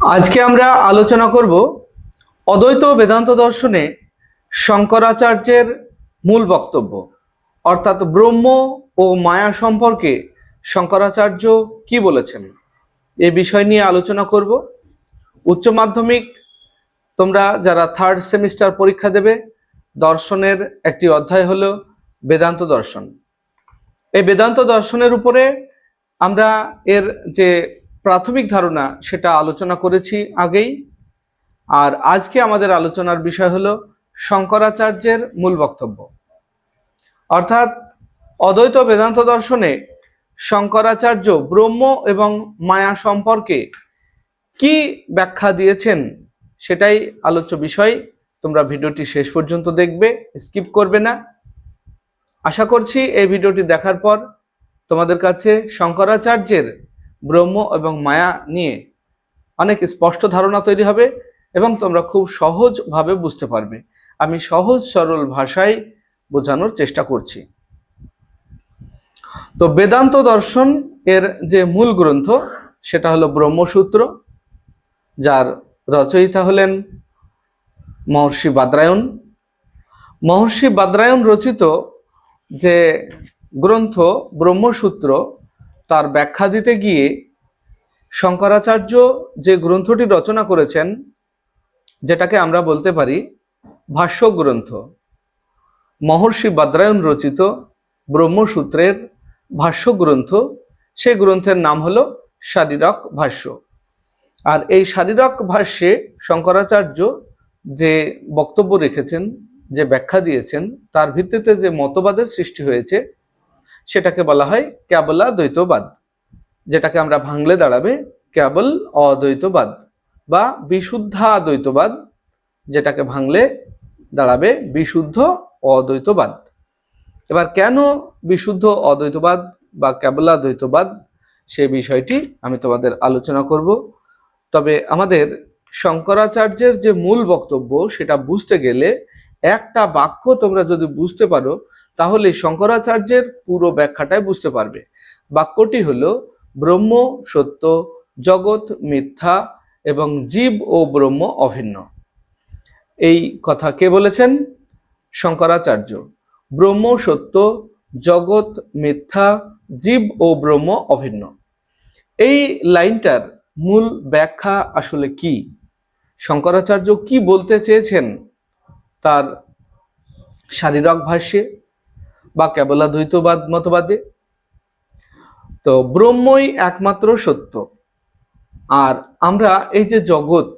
আজকে আমরা আলোচনা করব অদ্বৈত বেদান্ত দর্শনে শঙ্করাচার্যের মূল বক্তব্য, অর্থাৎ ব্রহ্ম ও মায়া সম্পর্কে শঙ্করাচার্য কি বলেছেন? এ বিষয় নিয়ে আলোচনা করব। উচ্চ মাধ্যমিক, তোমরা যারা থার্ড সেমিস্টার পরীক্ষা দেবে, দর্শনের একটি অধ্যায় হলো বেদান্ত দর্শন। এই বেদান্ত দর্শনের উপরে আমরা এর যে প্রাথমিক ধারণা সেটা আলোচনা করেছি আগেই। আর আজকে আমাদের আলোচনার বিষয় হলো শঙ্করাচার্যের মূল বক্তব্য। অর্থাৎ অদ্বৈত বেদান্ত দর্শনে শঙ্করাচার্য ব্রহ্ম এবং মায়া সম্পর্কে কি ব্যাখ্যা দিয়েছেন সেটাই আলোচ্য বিষয়। তোমরা ভিডিওটি শেষ পর্যন্ত দেখবে, স্কিপ করবে না। আশা করছি এই ভিডিওটি দেখার পর তোমাদের কাছে শঙ্করাচার্যের ব্রহ্ম এবং মায়া নিয়ে অনেক স্পষ্ট ধারণা তৈরি হবে এবং তোমরা খুব সহজভাবে বুঝতে পারবে। আমি সহজ সরল ভাষায় বোঝানোর চেষ্টা করছি। তো বেদান্ত দর্শন এর যে মূল গ্রন্থ, সেটা হলো ব্রহ্মসূত্র, যার রচয়িতা হলেন মহর্ষি বাদ্রায়ণ। মহর্ষি বাদ্রায়ণ রচিত যে গ্রন্থ ব্রহ্মসূত্র তার ব্যাখ্যা দিতে গিয়ে শঙ্করাচার্য যে গ্রন্থটি রচনা করেছেন, যেটাকে আমরা বলতে পারি ভাষ্য গ্রন্থ মহর্ষি বাদ্রায়ণ রচিত ব্রহ্মসূত্রের ভাষ্য গ্রন্থ সেই গ্রন্থের নাম হলো শারীরক ভাষ্য। আর এই শারীরক ভাষ্যে শঙ্করাচার্য যে বক্তব্য রেখেছেন, যে ব্যাখ্যা দিয়েছেন, তার ভিত্তিতে যে মতবাদের সৃষ্টি হয়েছে সেটাকে বলা হয় ক্যাবলা দ্বৈতবাদ যেটাকে আমরা ভাঙলে দাঁড়াবে কেবল অদ্বৈতবাদ বা বিশুদ্ধা দ্বৈতবাদ যেটাকে ভাঙলে দাঁড়াবে বিশুদ্ধ অদ্বৈতবাদ। এবার কেন বিশুদ্ধ অদ্বৈতবাদ বা কেবলা দ্বৈতবাদ সে বিষয়টি আমি তোমাদের আলোচনা করব। তবে আমাদের শঙ্করাচার্যের যে মূল বক্তব্য, সেটা বুঝতে গেলে একটা বাক্য তোমরা যদি বুঝতে পারো তাহলে শঙ্করাচার্যের পুরো ব্যাখ্যাটাই বুঝতে পারবে। বাক্যটি হলো, ব্রহ্ম, সত্য, জগৎ, মিথ্যা এবং জীব ও ব্রহ্ম অভিন্ন। এই কথা কে বলেছেন? শঙ্করাচার্য। ব্রহ্ম, সত্য, জগৎ, মিথ্যা, জীব ও ব্রহ্ম অভিন্ন। এই লাইনটার মূল ব্যাখ্যা আসলে কি? শঙ্করাচার্য কি বলতে চেয়েছেন? তার শারীরক ভাষ্যে বা কেবলা দ্বৈতবাদ মতবাদে? তো ব্রহ্মই একমাত্র সত্য। আর আমরা এই যে জগৎ,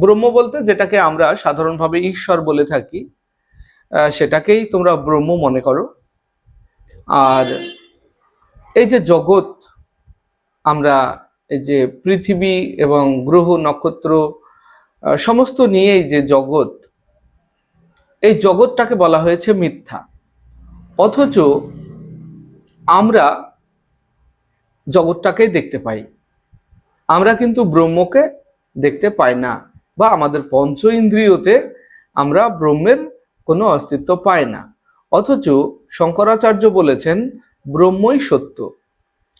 ব্রহ্ম বলতে যেটাকে আমরা সাধারণভাবে ঈশ্বর বলে থাকি সেটাকেই তোমরা ব্রহ্ম মনে করো। আর এই যে জগৎ, আমরা এই যে পৃথিবী এবং গ্রহ, নক্ষত্র সমস্ত নিয়েই যে জগৎ, এই জগৎটাকে বলা হয়েছে মিথ্যা। অথচ আমরা জগৎটাকেই দেখতে পাই। আমরা কিন্তু ব্রহ্মকে দেখতে পাই না বা আমাদের পঞ্চ ইন্দ্রিয়তে আমরা ব্রহ্মের কোনো অস্তিত্ব পাই না। অথচ শঙ্করাচার্য বলেছেন, ব্রহ্মই সত্য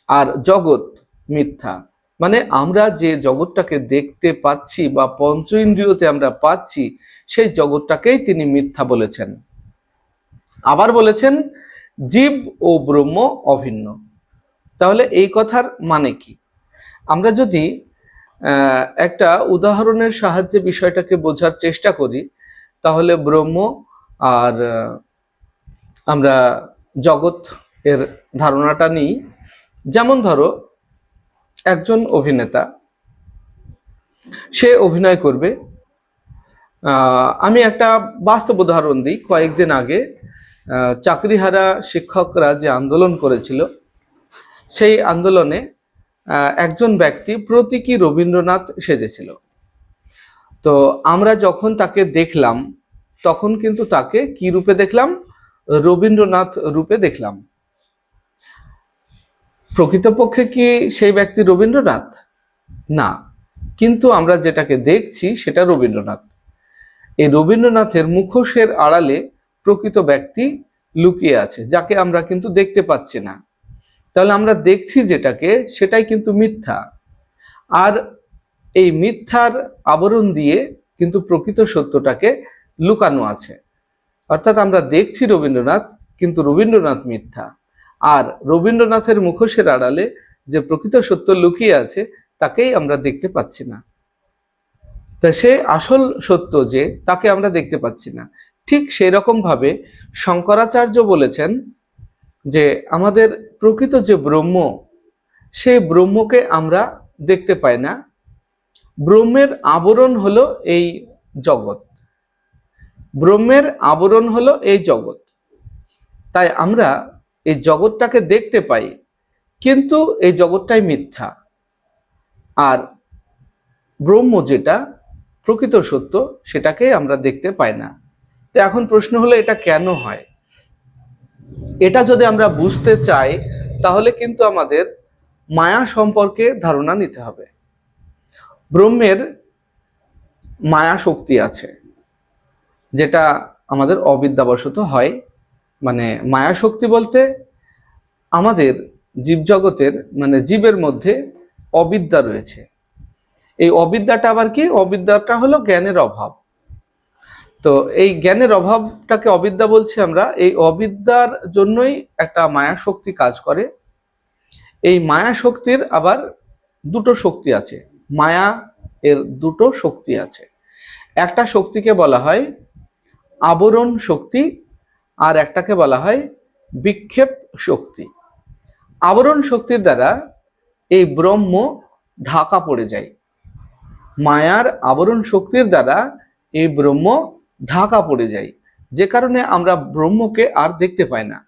আর জগৎ মিথ্যা। মানে আমরা যে জগৎটাকে দেখতে পাচ্ছি বা পঞ্চ ইন্দ্রিয়তে আমরা পাচ্ছি, সেই জগৎটাকেই তিনি মিথ্যা বলেছেন। আবার বলেছেন, জীব ও ব্রহ্ম অভিন্ন। তাহলে এই কথার মানে কি? আমরা যদি একটা উদাহরণের সাহায্যে বিষয়টাকে বোঝার চেষ্টা করি, তাহলে ব্রহ্ম আর আমরা জগৎ এর ধারণাটা নিই। যেমন ধরো, একজন অভিনেতা, সে অভিনয় করবে। আমি একটা বাস্তব উদাহরণ দিই, কয়েকদিন আগে চাকরিহারা শিক্ষকরা যে আন্দোলন করেছিল, সেই আন্দোলনে একজন ব্যক্তি প্রতীকী রবীন্দ্রনাথ সেজেছিল। তো আমরা যখন তাকে দেখলাম, তখন কিন্তু তাকে কি রূপে দেখলাম? রবীন্দ্রনাথ রূপে দেখলাম। প্রকৃতপক্ষে কি সেই ব্যক্তি রবীন্দ্রনাথ? না। কিন্তু আমরা যেটাকে দেখছি, সেটা রবীন্দ্রনাথ। এই রবীন্দ্রনাথের মুখোশের আড়ালে প্রকৃত ব্যক্তি লুকিয়ে আছে, যাকে আমরা কিন্তু দেখতে পাচ্ছি না। তাহলে আমরা দেখছি যেটাকে, সেটাই কিন্তু মিথ্যা। আর এই মিথ্যার আবরণ দিয়ে কিন্তু প্রকৃত সত্যটাকে লুকানো আছে। অর্থাৎ আমরা দেখছি রবীন্দ্রনাথ, কিন্তু রবীন্দ্রনাথ মিথ্যা। আর রবীন্দ্রনাথের মুখোশের আড়ালে যে প্রকৃত সত্য লুকিয়ে আছে, তাকেই আমরা দেখতে পাচ্ছি না। তা সে আসল সত্য যে, তাকে আমরা দেখতে পাচ্ছি না। ঠিক সেই রকম ভাবে শঙ্করাচার্য বলেছেন যে আমাদের প্রকৃত যে ব্রহ্ম, সেই ব্রহ্মকে আমরা দেখতে পাই না। ব্রহ্মের আবরণ হলো এই জগৎ। ব্রহ্মের আবরণ হলো এই জগৎ। তাই আমরা এই জগৎটাকে দেখতে পাই, কিন্তু এই জগৎটাই মিথ্যা। আর ব্রহ্ম যেটা প্রকৃত সত্য, সেটাকে আমরা দেখতে পাই না। তো এখন প্রশ্ন হলো, এটা কেন হয়? এটা যদি আমরা বুঝতে চাই, তাহলে কিন্তু আমাদের মায়া সম্পর্কে ধারণা নিতে হবে। ব্রহ্মের মায়া শক্তি আছে, যেটা আমাদের অবিদ্যাবশত হয়। মানে মায়া শক্তি বলতে আমাদের জীবজগতের মানে জীবের মধ্যে অবিদ্যা রয়েছে। এই অবিদ্যাটা আবার কি? অবিদ্যাটা হলো জ্ঞানের অভাব। তো এই জ্ঞানের অভাবটাকে অবিদ্যা বলছি আমরা, এই অবিদ্যার জন্যই একটা মায়া শক্তি কাজ করে। এই মায়া শক্তির আবার দুটো শক্তি আছে, মায়া এর দুটো শক্তি আছে। একটা শক্তিকে বলা হয় আবরণ শক্তি আর একটাকে বলা হয় বিক্ষেপ শক্তি। আবরণ শক্তির দ্বারা এই ব্রহ্ম ঢাকা পড়ে যায়। মায়ার আবরণ শক্তির দ্বারা এই ব্রহ্ম ঢাকা পড়ে যায় যে কারণে আমরা ব্রহ্মকে আর দেখতে পাই না।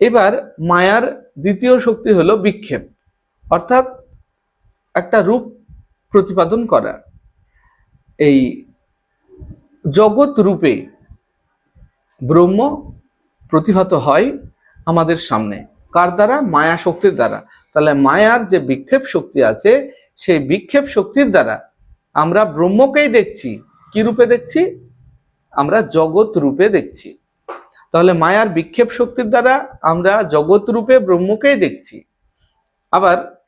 এবার মায়ার দ্বিতীয় শক্তি হলো বিক্ষেপ, অর্থাৎ একটা রূপ প্রতিপাদন করা। এই জগৎ রূপে ব্রহ্ম প্রতিভাত হয় আমাদের সামনে। কার দ্বারা? মায়া শক্তির দ্বারা। তাহলে মায়ার যে বিক্ষেপ শক্তি আছে, সেই বিক্ষেপ শক্তির দ্বারা আমরা ব্রহ্মকেই দেখছি। কি রূপে দেখছি? আমরা জগৎ রূপে দেখছি। তাহলে মায়ার বিক্ষেপ শক্তির দ্বারা আমরা জগৎ রূপে ব্রহ্মকেই দেখছি। আবার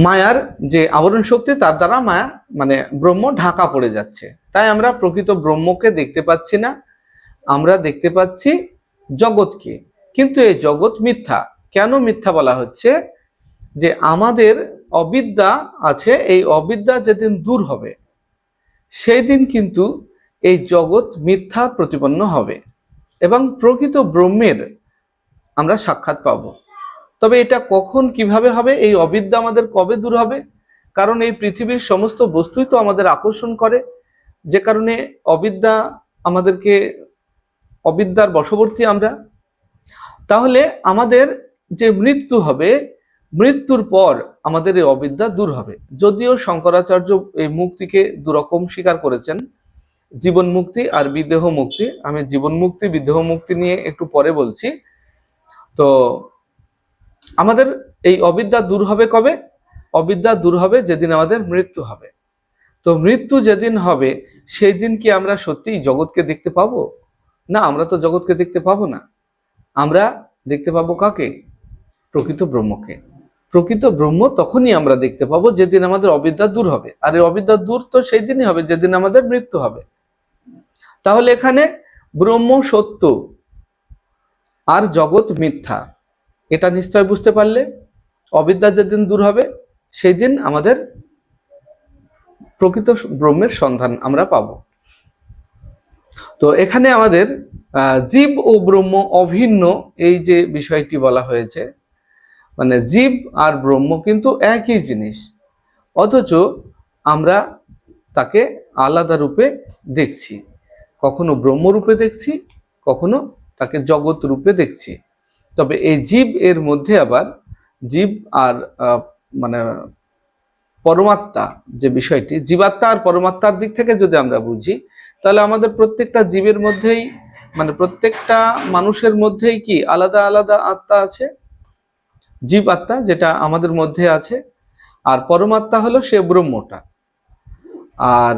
মায়ার যে আবরণ শক্তি, তার দ্বারা মায়া মানে ব্রহ্ম ঢাকা পড়ে যাচ্ছে। তাই আমরা প্রকৃত ব্রহ্মকে দেখতে পাচ্ছি না, আমরা দেখতে পাচ্ছি জগৎকে। কিন্তু এই জগৎ মিথ্যা। কেন মিথ্যা বলা হচ্ছে? যে আমাদের অবিদ্যা আছে, এই অবিদ্যা যেদিন দূর হবে। সেই দিন কিন্তু এই জগৎ মিথ্যা প্রতিপন্ন হবে এবং প্রকৃত ব্রহ্মের আমরা সাক্ষাৎ পাব। তবে এটা কখন কীভাবে হবে, এই অবিদ্যা আমাদের কবে দূর হবে? কারণ এই পৃথিবীর সমস্ত বস্তুই তো আমাদের আকর্ষণ করে। যে কারণে অবিদ্যা আমাদেরকে, অবিদ্যার বশবর্তী আমরা। তাহলে আমাদের যে মৃত্যু হবে, মৃত্যুর পর আমাদের এই অবিদ্যা দূর হবে। যদিও শঙ্করাচার্য এই মুক্তিকে দুরকম স্বীকার করেছেন, জীবন মুক্তি আর বিদেহ মুক্তি। আমি জীবন মুক্তি, বিদেহ মুক্তি নিয়ে একটু পরে বলছি। তো আমাদের এই অবিদ্যা দূর হবে কবে? অবিদ্যা দূর হবে যেদিন আমাদের মৃত্যু হবে। তো মৃত্যু যেদিন হবে, সেই দিন কি আমরা সত্যি জগৎকে দেখতে পাবো? না, আমরা তো জগৎকে দেখতে পাবো না। আমরা দেখতে পাবো কাকে? প্রকৃত ব্রহ্মকে। প্রকৃত ব্রহ্ম তখনই আমরা দেখতে পাবো যেদিন আমাদের অবিদ্যা দূর হবে। আর এই অবিদ্যা দূর তো সেই দিনই হবে, যেদিন আমাদের মৃত্যু হবে। তাহলে এখানে ব্রহ্ম সত্য আর জগৎ মিথ্যা, এটা নিশ্চয় বুঝতে পারলে? অবিদ্যা যেদিন দূর হবে সেই দিন আমাদের প্রকৃত ব্রহ্মের সন্ধান আমরা পাব। তো এখানে আমাদের জীব ও ব্রহ্ম অভিন্ন, এই যে বিষয়টি বলা হয়েছে মানে জীব আর ব্রহ্ম কিন্তু একই জিনিস। অথচ আমরা তাকে আলাদা রূপে দেখছি। কখনো ব্রহ্ম রূপে দেখছি, কখনো তাকে জগৎ রূপে দেখছি। তবে এই জীব এর মধ্যে আবার জীব আর মানে পরমাত্মা যে বিষয়টি, জীবাত্মা আর পরমাত্মার দিক থেকে যদি আমরা বুঝি, তাহলে আমাদের প্রত্যেকটা জীবের মধ্যেই মানে প্রত্যেকটা মানুষের মধ্যেই কি আলাদা আলাদা আত্মা আছে? জীব আত্মা যেটা আমাদের মধ্যে আছে, আর পরমাত্মা হলো সে ব্রহ্মটা। আর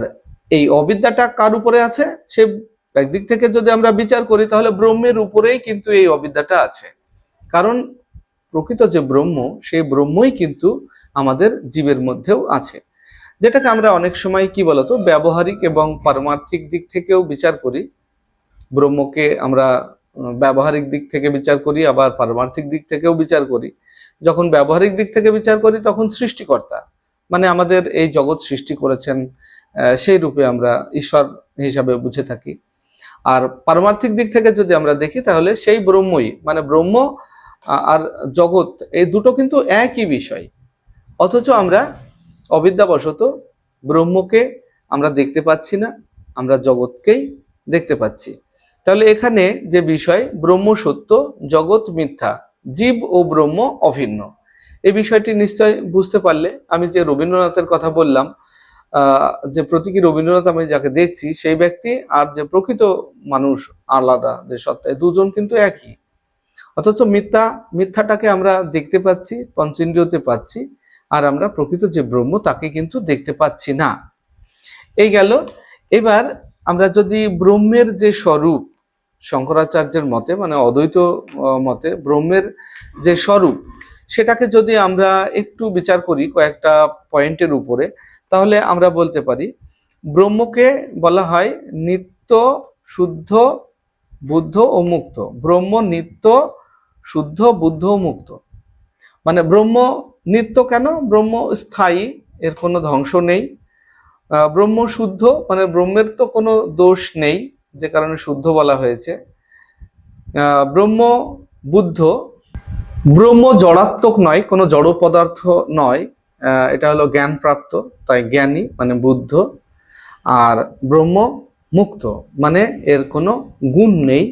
এই অবিদ্যাটা কার উপরে আছে? সে একদিক থেকে যদি আমরা বিচার করি, তাহলে ব্রহ্মের উপরেই কিন্তু এই অবিদ্যাটা আছে। কারণ প্রকৃত যে ব্রহ্ম সেই ব্রহ্মই কিন্তু আমাদের জীবের মধ্যেও আছে। যেটাকে আমরা অনেক সময় কি বলতো, ব্যবহারিক এবং পারমার্থিক দিক থেকেও বিচার করি। ব্রহ্মকে আমরা ব্যবহারিক দিক থেকে বিচার করি, আবার পারমার্থিক দিক থেকেও বিচার করি। যখন ব্যবহারিক দিক থেকে বিচার করি, তখন সৃষ্টিকর্তা মানে আমাদের এই জগৎ সৃষ্টি করেছেন সেই রূপে আমরা ঈশ্বর হিসাবে বুঝে থাকি। আর পারমার্থিক দিক থেকে যদি আমরা দেখি, তাহলে সেই ব্রহ্মই মানে ব্রহ্ম আর জগৎ, এই দুটো কিন্তু একই বিষয়। অথচ আমরা অবিদ্যাবশত ব্রহ্মকে আমরা দেখতে পাচ্ছি না, আমরা জগৎকেই দেখতে পাচ্ছি। তাহলে এখানে যে বিষয়, ব্রহ্ম সত্য, জগৎ মিথ্যা জীব ও ব্রহ্ম অভিন্ন। এই বিষয়টি নিশ্চয় বুঝতে পারলে আমি যে রবীন্দ্রনাথের কথা বললাম যে প্রতীকী রবীন্দ্রনাথ আমি যাকে দেখছি, সেই ব্যক্তি আর যে প্রকৃত মানুষ আলাদা, যে সত্তা এই দুজন কিন্তু একই। অথচ মিথ্যা, মিথ্যাটাকে আমরা দেখতে পাচ্ছি, পঞ্চেন্দ্রিয়তে পাচ্ছি, আর আমরা প্রকৃত যে ব্রহ্ম, তাকে কিন্তু দেখতে পাচ্ছি না। এই গেল। এবার আমরা যদি ব্রহ্মের যে স্বরূপ শঙ্করাচার্যের মতে মানে অদ্বৈত মতে ব্রহ্মের যে স্বরূপ, সেটাকে যদি আমরা একটু বিচার করি কয়েকটা পয়েন্টের উপরে, তাহলে আমরা বলতে পারি, ব্রহ্মকে বলা হয় নিত্য শুদ্ধ, বুদ্ধ ও মুক্ত। ব্রহ্ম নিত্য শুদ্ধ, বুদ্ধ ও মুক্ত। মানে ব্রহ্ম নিত্য কেন? ব্রহ্ম স্থায়ী, এর কোনো ধ্বংস নেই। ব্রহ্ম শুদ্ধ মানে ব্রহ্মের তো কোনো দোষ নেই। যে কারণে শুদ্ধ বলা হয়েছে। ব্রহ্ম, বুদ্ধ, ব্রহ্ম জড়াত্মক নয়, কোনো জড় পদার্থ নয় এটা হলো জ্ঞান প্রাপ্ত তাই জ্ঞানী মানে বুদ্ধ, আর ব্রহ্ম মুক্ত মানে এর কোনো গুণ নেই,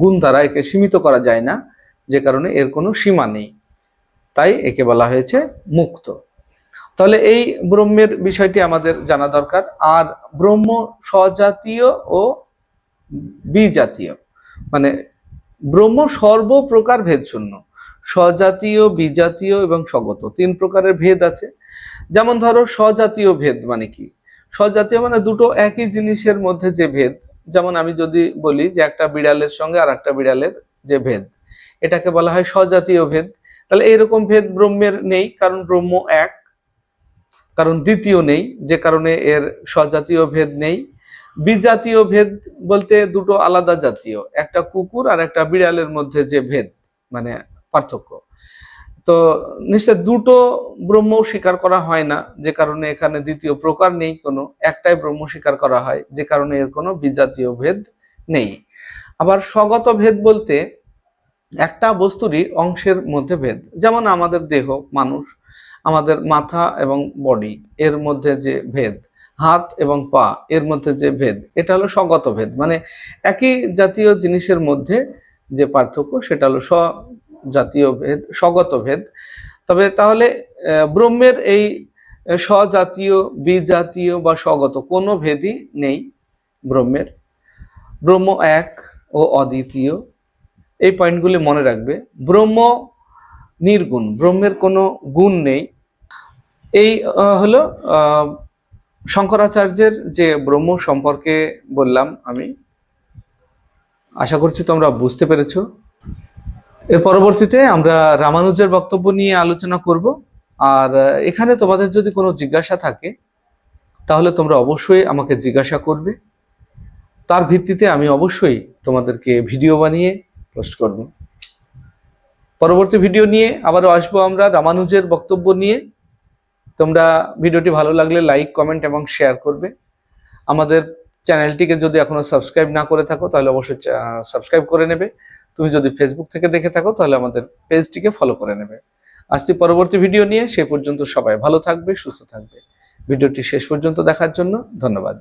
গুণ দ্বারা একে সীমিত করা যায় না, যে কারণে এর কোনো সীমা নেই, তাই একে বলা হয়েছে মুক্ত। তাহলে এই ব্রহ্মের বিষয়টি আমাদের জানা দরকার, আর ব্রহ্ম স্বজাতীয় ও বিজাতীয়। মানে ব্রহ্ম সর্বপ্রকার ভেদ শূন্য স্বজাতীয়, বিজাতীয় এবং স্বগত। তিন প্রকারের ভেদ আছে। যেমন ধরো, স্বজাতীয় ভেদ মানে কি? স্বজাতীয় মানে দুটো একই জিনিসের মধ্যে যে ভেদ। যেমন আমি যদি বলি যে একটা বিড়ালের সঙ্গে আর একটা বিড়ালের যে ভেদ। এটাকে বলা হয় স্বজাতীয় ভেদ। তাহলে এরকম ভেদ ব্রহ্মের নেই, কারণ ব্রহ্ম এক, কারণ দ্বিতীয় নেই। যে কারণে এর স্বজাতীয় ভেদ নেই। বিজাতীয় ভেদ বলতে দুটো আলাদা জাতীয়, একটা কুকুর আর একটা বিড়ালের মধ্যে যে ভেদ মানে পার্থক্য। তো নিশ্চয় দুটো ব্রহ্ম স্বীকার করা হয় না, যে কারণে এখানে দ্বিতীয় প্রকার নেই কোনো, একটাই ব্রহ্ম স্বীকার করা হয়, যে কারণে এর কোনো বিজাতীয় ভেদ নেই। আবার স্বগত ভেদ বলতে একটা বস্তুরই অংশের মধ্যে ভেদ, যেমন আমাদের দেহ, মানুষ, আমাদের মাথা এবং বডি এর মধ্যে যে ভেদ। হাত এবং পা এর মধ্যে যে ভেদ, এটা হলো স্বগত ভেদ। মানে একই জাতীয় জিনিসের মধ্যে যে পার্থক্য, সেটা হলো স্বজাতীয় ভেদ স্বগত ভেদ। তবে তাহলে ব্রহ্মের এই স্বজাতীয়, বিজাতীয় বা স্বগত কোনো ভেদই নেই ব্রহ্মের। ব্রহ্ম এক ও অদ্বিতীয়। এই পয়েন্টগুলি মনে রাখবে। ব্রহ্ম নির্গুণ, ব্রহ্মের কোনো গুণ নেই। এই হলো শঙ্করাচার্যের যে ব্রহ্ম সম্পর্কে বললাম আমি, আশা করছি তোমরা বুঝতে পেরেছ। এর পরবর্তীতে আমরা রামানুজের বক্তব্য নিয়ে আলোচনা করব। আর এখানে তোমাদের যদি কোনো জিজ্ঞাসা থাকে, তাহলে তোমরা অবশ্যই আমাকে জিজ্ঞাসা করবে। তার ভিত্তিতে আমি অবশ্যই তোমাদেরকে ভিডিও বানিয়ে পোস্ট করব। পরবর্তী ভিডিও নিয়ে আবারও আসব আমরা রামানুজের বক্তব্য নিয়ে। তোমরা ভিডিওটি ভালো লাগলে লাইক কমেন্ট এবং শেয়ার করবে। আমাদের চ্যানেলটিকে যদি এখনও সাবস্ক্রাইব না করে থাকো, তাহলে অবশ্যই সাবস্ক্রাইব করে নেবে। তুমি যদি ফেসবুক থেকে দেখে থাকো, তাহলে আমাদের পেজটিকে ফলো করে নেবে। আসছি পরবর্তী ভিডিও নিয়ে। সে পর্যন্ত সবাই ভালো থাকবে, সুস্থ থাকবে। ভিডিওটি শেষ পর্যন্ত দেখার জন্য ধন্যবাদ।